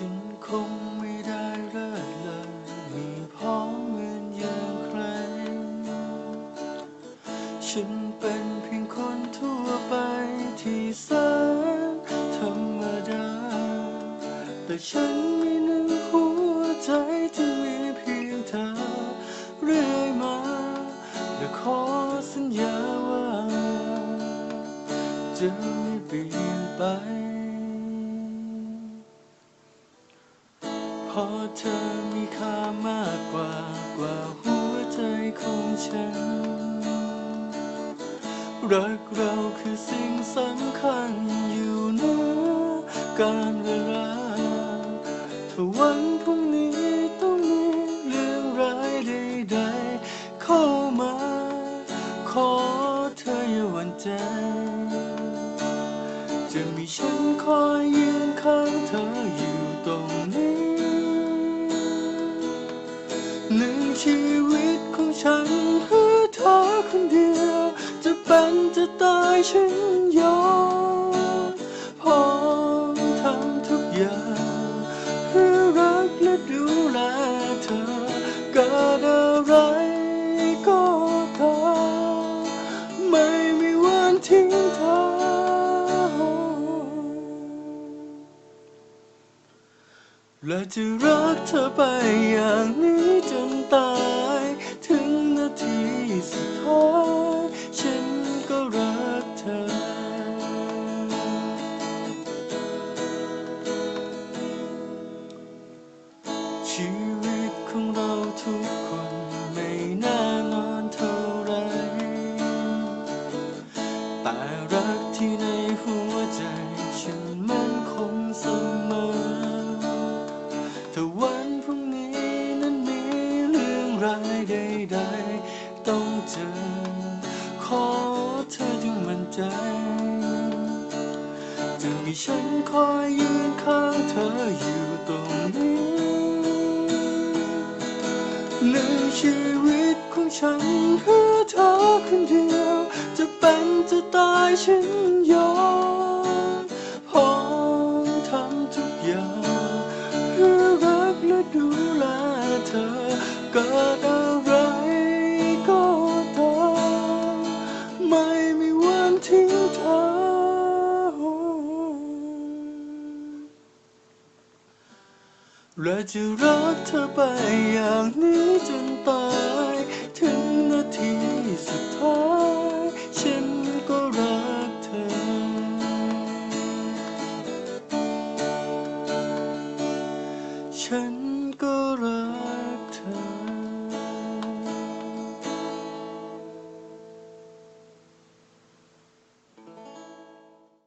ฉันคงไม่ได้เลิศเลอมีพ้องเหมือนอย่างใคร ฉันเป็นเพียงคนทั่วไปที่แสนธรรมดา แต่ฉันมีหนึ่งหัวใจที่มีเพียงเธอเรื่อยมา และขอสัญญาว่า จะไม่เปลี่ยนไป พราะเธอมีค่ามากกว่ากว่าหัวใจของฉัน รักเราคือสิ่งสำคัญอยู่นือการเวลาถ้าวันพรุ่งนี้ต้องมีเรื่องร้ายใดๆเข้ามา ขอเธออย่าหวั่นใจ จะมีฉันคอยยืนข้างเธออยู่ ฉันเพื่อเธอคนเดียว จะเป็นจะตายฉันยอมพร้อมทำทุกอย่างเพื่อรักและดูแลเธอเกิดอะไรก็ตามไม่มีวันทิ้งเธอ และจะรักเธอไปอย่างนี้จน ชีวิตของเราทุกคนไม่น่านอนเท่าไร แต่รักที่ในหัวใจฉันมันคงเสมอ ถ้าวันพรุ่งนี้นั้นมีเรื่องร้ายใดๆต้องเจอ ขอเธอจงมั่นใจจะมีฉันคอยยืนข้างเธออยู่ตรงนี้ ชีวิตของฉันเพื่อเธอคนเดียว จะเป็นจะตายฉันยอมพร้อมทำทุกอย่างเพื่อรักและดูแลเธอเกิดอะไรก็ตามไม่มีวันทิ้งเธอ และจะรักเธอไปอย่างนี้จน ตาย ถึงนาทีสุดท้าย ฉันก็รักเธอ ฉัน